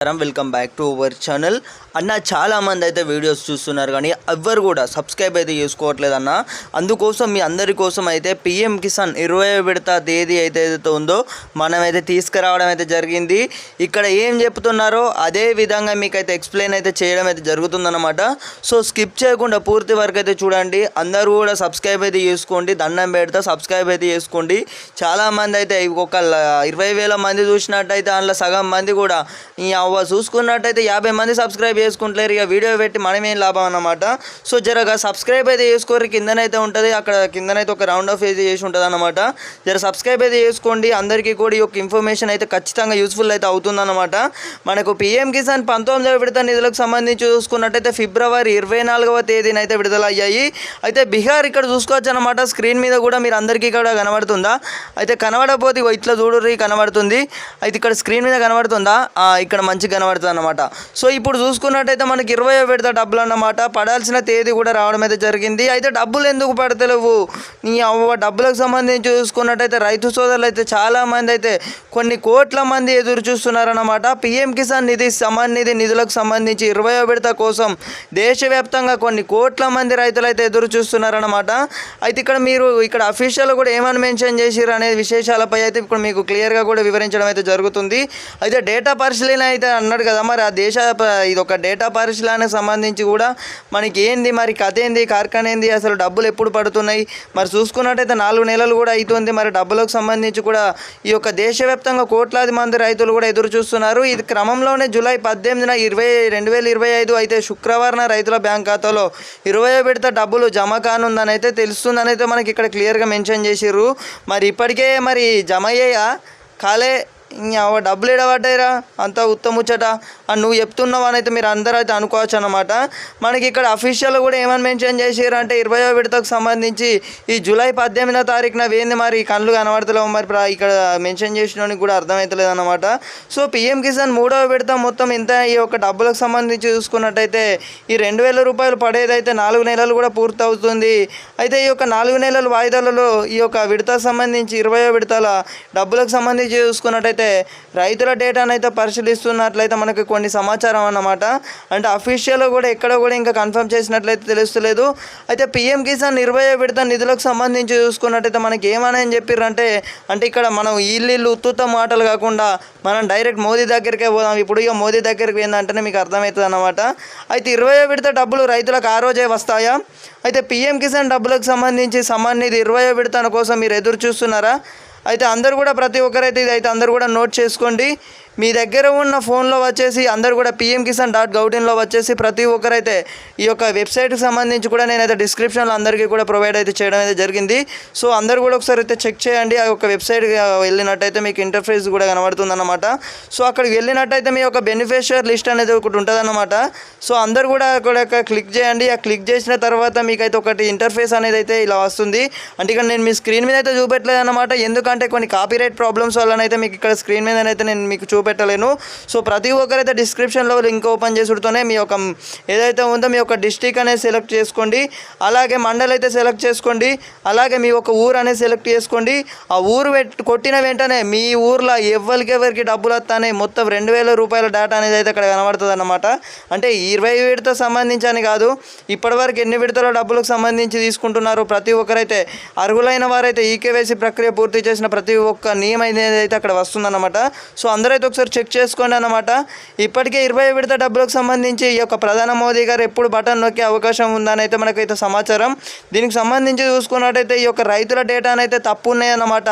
నమస్కారం welcome back to our channel. అన్న చాలామంది అయితే వీడియోస్ చూస్తున్నారు కానీ ఎవ్వరు కూడా సబ్స్క్రైబ్ అయితే చేసుకోవట్లేదు అన్న అందుకోసం మీ అందరి కోసం అయితే పిఎం కిసాన్ ఇరవై విడత తేదీ అయితే ఏదైతే ఉందో మనమైతే తీసుకురావడం అయితే జరిగింది. ఇక్కడ ఏం చెప్తున్నారో అదే విధంగా మీకు అయితే ఎక్స్ప్లెయిన్ అయితే చేయడం అయితే జరుగుతుందన్నమాట. సో స్కిప్ చేయకుండా పూర్తి వరకు అయితే చూడండి. అందరూ కూడా సబ్స్క్రైబ్ అయితే చేసుకోండి. దండం పెడతా సబ్స్క్రైబ్ అయితే చేసుకోండి. చాలామంది అయితే ఒక ఇరవై వేల మంది చూసినట్టయితే అందులో సగం మంది కూడా ఈ అవ్వ చూసుకున్నట్టయితే యాభై మంది సబ్స్క్రైబ్ చేసుకుంటలేరు. ఇక వీడియో పెట్టి మనమేం లాభం అన్నమాట? సో జరగా సబ్స్క్రైబ్ అయితే చేసుకోరు కిందనైతే ఉంటుంది అక్కడ కిందనైతే ఒక రౌండ్ ఆఫ్ అయితే చేసి ఉంటుంది అనమాట జర సబ్స్క్రైబ్ అయితే చేసుకోండి అందరికీ కూడా ఈ యొక్క ఇన్ఫర్మేషన్ అయితే ఖచ్చితంగా యూస్ఫుల్ అయితే అవుతుందన్నమాట మనకు పిఎం కిసాన్ పంతొమ్మిదవ విడత నిధులకు సంబంధించి చూసుకున్నట్టయితే ఫిబ్రవరి ఇరవై నాలుగవ తేదీన అయితే విడుదల అయ్యాయి అయితే బీహార్ ఇక్కడ చూసుకోవచ్చు అనమాట స్క్రీన్ మీద కూడా మీరు అందరికీ కూడా కనబడుతుందా? అయితే కనబడకపోతే ఇట్లా చూడరు కనబడుతుంది. అయితే ఇక్కడ స్క్రీన్ మీద కనబడుతుందా? ఇక్కడ మంచిగా కనబడుతుంది అనమాట సో ఇప్పుడు చూసుకున్నట్టయితే మనకి ఇరవై విడత డబ్బులు అన్నమాట పడాల్సిన తేదీ కూడా రావడం అయితే జరిగింది. అయితే డబ్బులు ఎందుకు పడతలేవు? నీ డబ్బులకు సంబంధించి చూసుకున్నట్టయితే రైతు సోదరులు అయితే చాలా మంది అయితే కొన్ని కోట్ల మంది ఎదురు చూస్తున్నారన్నమాట. పిఎం కిసాన్ నిధి సమాన్ నిధి నిధులకు సంబంధించి ఇరవై విడత కోసం దేశవ్యాప్తంగా కొన్ని కోట్ల మంది రైతులు అయితే ఎదురు చూస్తున్నారన్నమాట. అయితే ఇక్కడ మీరు ఇక్కడ అఫీషియల్ కూడా ఏమని మెన్షన్ చేసిరు అనే విశేషాలపై అయితే ఇప్పుడు మీకు క్లియర్గా కూడా వివరించడం అయితే జరుగుతుంది. అయితే డేటా పరిశీలన అయితే అన్నాడు కదా మరి ఆ దేశ ఇది ఒక డేటా పరిశీలనకు సంబంధించి కూడా మనకి ఏంది మరి కథ ఏంది కార్ఖాన ఏంది అసలు డబ్బులు ఎప్పుడు పడుతున్నాయి? మరి చూసుకున్నట్టయితే నాలుగు నెలలు కూడా అవుతుంది మరి డబ్బులకు సంబంధించి కూడా ఈ యొక్క దేశవ్యాప్తంగా కోట్లాది మంది రైతులు కూడా ఎదురు చూస్తున్నారు. ఇది క్రమంలోనే జూలై పద్దెనిమిదిన ఇరవై రెండు వేల ఇరవై ఐదు అయితే శుక్రవారం రైతుల బ్యాంక్ ఖాతాలో ఇరవై విడత డబ్బులు జమ కానుందని అయితే తెలుస్తుందని అయితే మనకి ఇక్కడ క్లియర్గా మెన్షన్ చేసిర్రు. మరి ఇప్పటికే మరి జమ అయ్యాయా? కాలే ఇంకా డబ్బులు ఎడబడ్డాయిరా అంత ఉత్తముచ్చట అని నువ్వు చెప్తున్నావు అని అయితే మీరు అందరూ అయితే అనుకోవచ్చు అనమాట మనకి ఇక్కడ అఫీషియల్ కూడా ఏమని మెన్షన్ చేసారు అంటే ఇరవయో విడతకు సంబంధించి ఈ జూలై పద్దెనిమిదో తారీఖున వేంది మరి కళ్ళు కనబడతలేవు మరి ఇక్కడ మెన్షన్ చేసిన కూడా అర్థమవుతలేదు అనమాట సో పిఎం కిసాన్ మూడవ విడత మొత్తం ఇంత ఈ యొక్క డబ్బులకు సంబంధించి చూసుకున్నట్టయితే ఈ రెండు వేల రూపాయలు పడేదైతే నాలుగు నెలలు కూడా పూర్తవుతుంది. అయితే ఈ యొక్క నాలుగు నెలల వాయిదాలలో ఈ యొక్క విడతకు సంబంధించి ఇరవయో విడతల డబ్బులకు సంబంధించి చూసుకున్నట్టయితే రైతుల డేటాను అయితే పరిశీలిస్తున్నట్లయితే మనకి కొన్ని సమాచారం అన్నమాట. అంటే అఫీషియల్గా కూడా ఎక్కడ కూడా ఇంకా కన్ఫర్మ్ చేసినట్లయితే తెలుస్తలేదు. అయితే పిఎం కిసాన్ నిర్భయ విడత నిధులకు సంబంధించి చూసుకున్నట్టయితే మనకి ఏమని అని చెప్పిర్రంటే అంటే ఇక్కడ మనం ఇల్లు ఉత్తుత మాటలు కాకుండా మనం డైరెక్ట్ మోదీ దగ్గరికే పోదాం. ఇప్పుడు ఇక మోదీ దగ్గరికి ఏందంటేనే మీకు అర్థమవుతుంది అనమాట అయితే ఇరవై విడత డబ్బులు రైతులకు ఆ రోజే వస్తాయా? అయితే పిఎం కిసాన్ డబ్బులకు సంబంధించి సమాన్ నిధి ఇరవై విడతన కోసం మీరు ఎదురు చూస్తున్నారా అయితే అందరు కూడా ప్రతి ఒక్కరైతే ఇది అయితే అందరు కూడా నోట్ చేసుకోండి. మీ దగ్గర ఉన్న ఫోన్లో వచ్చేసి అందరు కూడా పిఎం కిసాన్ డాట్ గౌటిన్లో వచ్చేసి ప్రతి ఒక్కరైతే ఈ యొక్క వెబ్సైట్కి సంబంధించి కూడా నేనైతే డిస్క్రిప్షన్లో అందరికీ కూడా ప్రొవైడ్ అయితే చేయడం అయితే జరిగింది. సో అందరు కూడా ఒకసారి అయితే చెక్ చేయండి. ఆ యొక్క వెబ్సైట్ వెళ్ళినట్టయితే మీకు ఇంటర్ఫేస్ కూడా కనబడుతుందన్నమాట. సో అక్కడికి వెళ్ళినట్టయితే మీ యొక్క బెనిఫిషియర్ లిస్ట్ అనేది ఒకటి ఉంటుందన్నమాట. సో అందరు కూడా అక్కడ క్లిక్ చేయండి. ఆ క్లిక్ చేసిన తర్వాత మీకైతే ఒకటి ఇంటర్ఫేస్ అనేది అయితే ఇలా వస్తుంది. అంటే ఇక్కడ నేను మీ స్క్రీన్ మీద అయితే చూపెట్టలేదు అనమాట ఎందుకంటే కొన్ని కాపీరైట్ ప్రాబ్లమ్స్ వల్లనైతే మీకు ఇక్కడ స్క్రీన్ మీద అయితే నేను మీకు పెట్టలేను సో ప్రతి ఒక్కరైతే డిస్క్రిప్షన్లో లింక్ ఓపెన్ చేసుడుతోనే మీ యొక్క ఏదైతే ఉందో మీ యొక్క డిస్టిక్ అనేది సెలెక్ట్ చేసుకోండి. అలాగే మండల్ అయితే సెలెక్ట్ చేసుకోండి. అలాగే మీ యొక్క ఊరు అనేది సెలెక్ట్ చేసుకోండి. ఆ ఊరు కొట్టిన వెంటనే మీ ఊర్లో ఎవరికి డబ్బులు వస్తానే మొత్తం రెండు వేల రూపాయల డేటా అనేది అయితే అక్కడ కనబడుతుంది అన్నమాట అంటే ఇరవై విడత సంబంధించి అని కాదు ఇప్పటివరకు ఎన్ని విడతల డబ్బులకు సంబంధించి తీసుకుంటున్నారు ప్రతి ఒక్కరైతే అర్హులైన వారైతే ఈకేవైసీ ప్రక్రియ పూర్తి చేసిన ప్రతి ఒక్క నియమం అయితే అక్కడ వస్తుందన్నమాట. సో అందరైతే ఒకసారి చెక్ చేసుకోండి అన్నమాట. ఇప్పటికే ఇరవై విడత డబ్బులకు సంబంధించి ఈ యొక్క ప్రధాన మోదీ గారు ఎప్పుడు బటన్ నొక్కే అవకాశం ఉందని అయితే మనకైతే సమాచారం. దీనికి సంబంధించి చూసుకున్నట్టయితే ఈ యొక్క రైతుల డేటాను అయితే తప్పు ఉన్నాయన్నమాట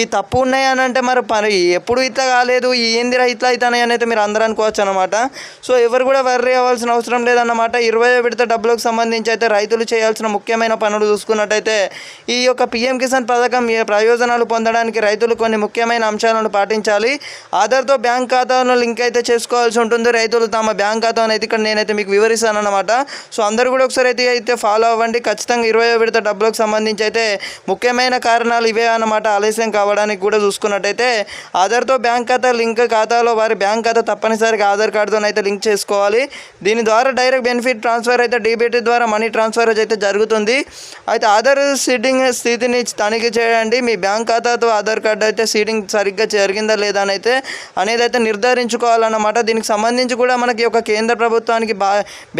ఈ తప్పు ఉన్నాయని అంటే మరి పని ఎప్పుడు ఇట్లా కాలేదు ఏంది ఇట్లా అవుతాయి అని అయితే మీరు అందరూ అనుకోవచ్చు అనమాట సో ఎవరు కూడా వర్రీ అవ్వాల్సిన అవసరం లేదన్నమాట. ఇరవై విడత డబ్బులకు సంబంధించి అయితే రైతులు చేయాల్సిన ముఖ్యమైన పనులు చూసుకున్నట్టయితే ఈ యొక్క పిఎం కిసాన్ పథకం ఏ ప్రయోజనాలు పొందడానికి రైతులు కొన్ని ముఖ్యమైన అంశాలను పాటించాలి. ఆధార్తో బ్యాంక్ ఖాతాను లింక్ అయితే చేసుకోవాల్సి ఉంటుంది. రైతులు తమ బ్యాంక్ ఖాతాను అయితే ఇక్కడ నేనైతే మీకు వివరిస్తాను అనమాట సో అందరూ కూడా ఒకసారి అయితే అయితే ఫాలో అవ్వండి. ఖచ్చితంగా ఇరవై విడత డబ్బులకు సంబంధించి అయితే ముఖ్యమైన కారణాలు ఇవే అన్నమాట. ఆలస్యం కావడానికి కూడా చూసుకున్నట్టయితే ఆధార్తో బ్యాంక్ ఖాతా లింక్ ఖాతాలో వారి బ్యాంక్ ఖాతా తప్పనిసరిగా ఆధార్ కార్డుతో అయితే లింక్ చేసుకోవాలి. దీని ద్వారా డైరెక్ట్ బెనిఫిట్ ట్రాన్స్ఫర్ అయితే డీబీటీ ద్వారా మనీ ట్రాన్స్ఫర్ అయితే జరుగుతుంది. అయితే ఆధార్ సీటింగ్ స్థితిని తనిఖీ చేయండి. మీ బ్యాంక్ ఖాతాతో ఆధార్ కార్డు అయితే సీటింగ్ సరిగ్గా జరిగిందా లేదా అని అయితే అనేది అయితే నిర్ధారించుకోవాలన్నమాట దీనికి సంబంధించి కూడా మనకి ఒక కేంద్ర ప్రభుత్వానికి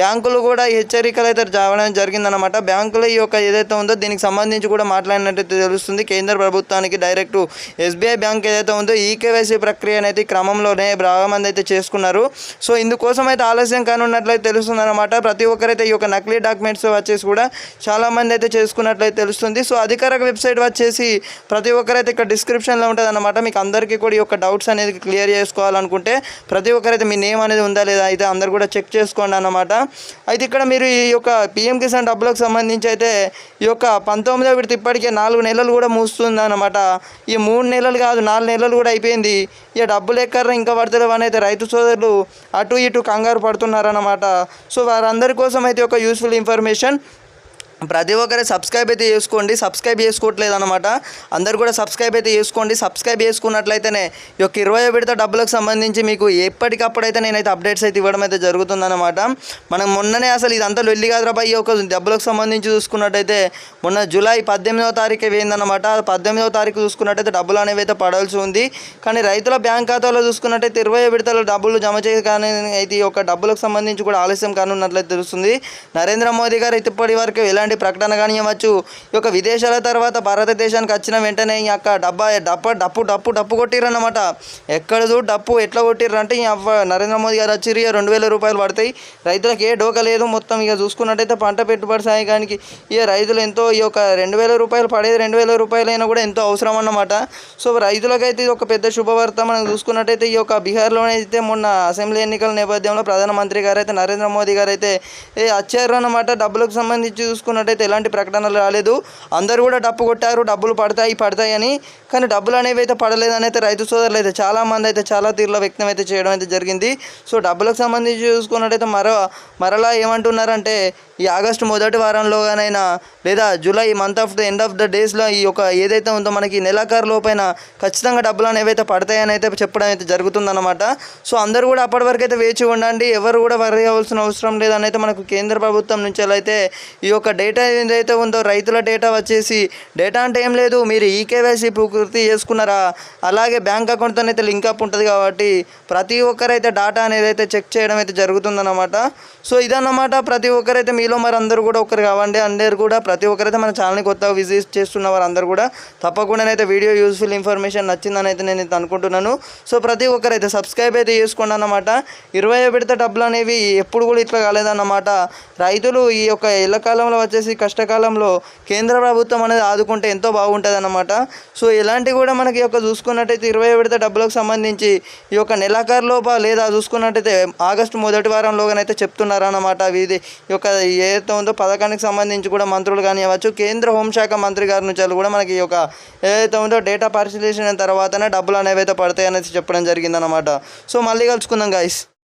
బ్యాంకులు కూడా హెచ్చరికలు అయితే రావడం జరిగిందనమాట బ్యాంకులు ఈ యొక్క ఏదైతే ఉందో దీనికి సంబంధించి కూడా మాట్లాడినట్టు తెలుస్తుంది. కేంద్ర ప్రభుత్వానికి డైరెక్ట్ ఎస్బీఐ బ్యాంక్ ఏదైతే ఉందో ఈ కేవైసీ ప్రక్రియ అనేది క్రమంలోనే బాగా మంది అయితే చేసుకున్నారు. సో ఇందుకోసం అయితే ఆలస్యం కానున్నట్లయితే తెలుస్తుంది అనమాట ప్రతి ఒక్కరైతే ఈ యొక్క నకిలీ డాక్యుమెంట్స్ వచ్చేసి కూడా చాలా మంది అయితే చేసుకున్నట్లయితే తెలుస్తుంది. సో అధికారిక వెబ్సైట్ వచ్చేసి ప్రతి ఒక్కరైతే ఇక్కడ డిస్క్రిప్షన్లో ఉంటుంది అనమాట మీకు అందరికీ కూడా ఈ యొక్క డౌట్స్ అనేది క్లియర్ చేసుకోవాలనుకుంటే ప్రతి ఒక్కరైతే మీ నేమ్ అనేది ఉందా లేదా అయితే అందరు కూడా చెక్ చేసుకోండి అన్నమాట. అయితే ఇక్కడ మీరు ఈ యొక్క పిఎం కిసాన్ డబ్బులకు సంబంధించి అయితే ఈ యొక్క పంతొమ్మిదో విడత ఇప్పటికే నాలుగు నెలలు కూడా మూస్తుంది అన్నమాట. ఈ మూడు నెలలు కాదు నాలుగు నెలలు కూడా అయిపోయింది. ఈ డబ్బులు ఎక్కర్రా ఇంకా పడతలేవు అని అయితే రైతు సోదరులు అటు ఇటు కంగారు పడుతున్నారన్నమాట. సో వారందరి కోసం అయితే ఒక యూస్ఫుల్ ఇన్ఫర్మేషన్ ప్రతి ఒక్కరే సబ్స్క్రైబ్ అయితే చేసుకోండి. సబ్స్క్రైబ్ చేసుకోవట్లేదు అనమాట అందరు కూడా సబ్స్క్రైబ్ అయితే చేసుకోండి. సబ్స్క్రైబ్ చేసుకున్నట్లయితేనే ఈ యొక్క ఇరవై విడత డబ్బులకు సంబంధించి మీకు ఎప్పటికప్పుడు అయితే నేనైతే అప్డేట్స్ అయితే ఇవ్వడం అయితే జరుగుతుందన్నమాట. మనం మొన్ననే అసలు ఇదంతా వెళ్ళి కాదురా ఈ యొక్క డబ్బులకు సంబంధించి చూసుకున్నట్టయితే మొన్న జూలై పద్దెనిమిదవ తారీఖు వేయిందన్నమాట. పద్దెనిమిదవ తారీఖు చూసుకున్నట్టయితే డబ్బులు అనేవి అయితే పడాల్సి ఉంది. కానీ రైతుల బ్యాంక్ ఖాతాలో చూసుకున్నట్టయితే ఇరవై విడతల డబ్బులు జమ చేయగానే అయితే ఈ యొక్క డబ్బులకు సంబంధించి కూడా ఆలస్యం కానున్నట్లయితే తెలుస్తుంది. నరేంద్ర మోదీ గారు అయితే ఇప్పటి వరకు ఎలాంటి ప్రకటన కానివ్వచ్చు ఈ యొక్క విదేశాల తర్వాత భారతదేశానికి వచ్చిన వెంటనే ఈ యొక్క డబ్బా డప్ప డప్పు డప్పు డప్పు కొట్టిరన్నమాట ఎక్కడ చూడు డప్పు ఎట్లా కొట్టిర్రు అంటే ఈ అవ్వ నరేంద్ర మోదీ గారు వచ్చి ఇక రెండు వేల రూపాయలు పడతాయి. రైతులకు ఏ డోక లేదు మొత్తం. ఇక చూసుకున్నట్టయితే పంట పెట్టుబడి సాయకానికి ఇక రైతులు ఎంతో ఈ యొక్క రెండు వేల రూపాయలు పడేది రెండు వేల రూపాయలైనా కూడా ఎంతో అవసరం అన్నమాట. సో రైతులకైతే ఇది ఒక పెద్ద శుభవార్త. మనం చూసుకున్నట్టయితే ఈ యొక్క బీహార్లోనే అయితే మొన్న అసెంబ్లీ ఎన్నికల నేపథ్యంలో ప్రధానమంత్రి గారు అయితే నరేంద్ర మోదీ గారు అయితే ఏ వచ్చారు అన్నమాట. డబ్బులకు సంబంధించి చూసుకున్నట్టయితే ఎలాంటి ప్రకటనలు రాలేదు. అందరూ కూడా డప్పు కొట్టారు డబ్బులు పడతాయి పడతాయి అని కానీ డబ్బులు అనేవి అయితే పడలేదని అయితే రైతు సోదరులు అయితే చాలా మంది అయితే చాలా తీరులో వ్యక్తం అయితే చేయడం అయితే జరిగింది. సో డబ్బులకు సంబంధించి చూసుకున్నట్టయితే మరో మరలా ఏమంటున్నారంటే ఈ ఆగస్టు మొదటి వారంలోగానైనా లేదా July month of the end of the డేస్లో ఈ యొక్క ఏదైతే ఉందో మనకి నెలాఖరు లోపైన ఖచ్చితంగా డబ్బులు అనేవి అయితే పడతాయని అయితే చెప్పడం అయితే జరుగుతుందన్నమాట. సో అందరూ కూడా అప్పటి వరకు అయితే వేచి ఉండండి. ఎవరు కూడా వరి అవ్వాల్సిన అవసరం లేదని అయితే మనకు కేంద్ర ప్రభుత్వం నుంచి అయితే ఈ యొక్క డేటా ఏదైతే ఉందో రైతుల డేటా వచ్చేసి డేటా అంటే ఏం లేదు. మీరు ఈ కేవైసీ పూర్తి చేసుకున్నారా? అలాగే బ్యాంక్ అకౌంట్తో అయితే లింక్ అప్ ఉంటుంది కాబట్టి ప్రతి ఒక్కరైతే డేటా అనేది అయితే చెక్ చేయడం అయితే జరుగుతుందన్నమాట. సో ఇదన్నమాట ప్రతి ఒక్కరైతే మీ మీలో మరి అందరూ కూడా ఒకరు కావండి. అందరు కూడా ప్రతి ఒక్కరైతే మన ఛానల్ని కొత్తగా విజిట్ చేస్తున్న వారు అందరూ కూడా తప్పకుండా అయితే వీడియో యూస్ఫుల్ ఇన్ఫర్మేషన్ నచ్చిందని అయితే నేను అనుకుంటున్నాను. సో ప్రతి ఒక్కరైతే సబ్స్క్రైబ్ అయితే చేసుకోండి అన్నమాట. ఇరవై విడత డబ్బులు అనేవి ఎప్పుడు కూడా ఇట్లా కాలేదన్నమాట. రైతులు ఈ యొక్క ఎల్లకాలంలో వచ్చేసి కష్టకాలంలో కేంద్ర ప్రభుత్వం అనేది ఆదుకుంటే ఎంతో బాగుంటుంది అన్నమాట సో ఇలాంటివి కూడా మనకి ఈ యొక్క చూసుకున్నట్టయితే ఇరవై విడత డబ్బులకు సంబంధించి ఈ యొక్క నెలాఖరులోప లేదా చూసుకున్నట్టయితే ఆగస్టు మొదటి వారంలోగానైతే చెప్తున్నారన్నమాట. ఇది ఈ యొక్క ఏదైతే ఉందో పథకానికి సంబంధించి కూడా మంత్రులు కానివ్వచ్చు కేంద్ర హోంశాఖ మంత్రి గారి నుంచి కూడా మనకి ఈ యొక్క ఏదైతే ఉందో డేటా పరిశీలించిన తర్వాతనే డబ్బులు అనేవి అయితే పడతాయి అనేది చెప్పడం జరిగిందనమాట సో మళ్ళీ కలుసుకుందాం గాయస్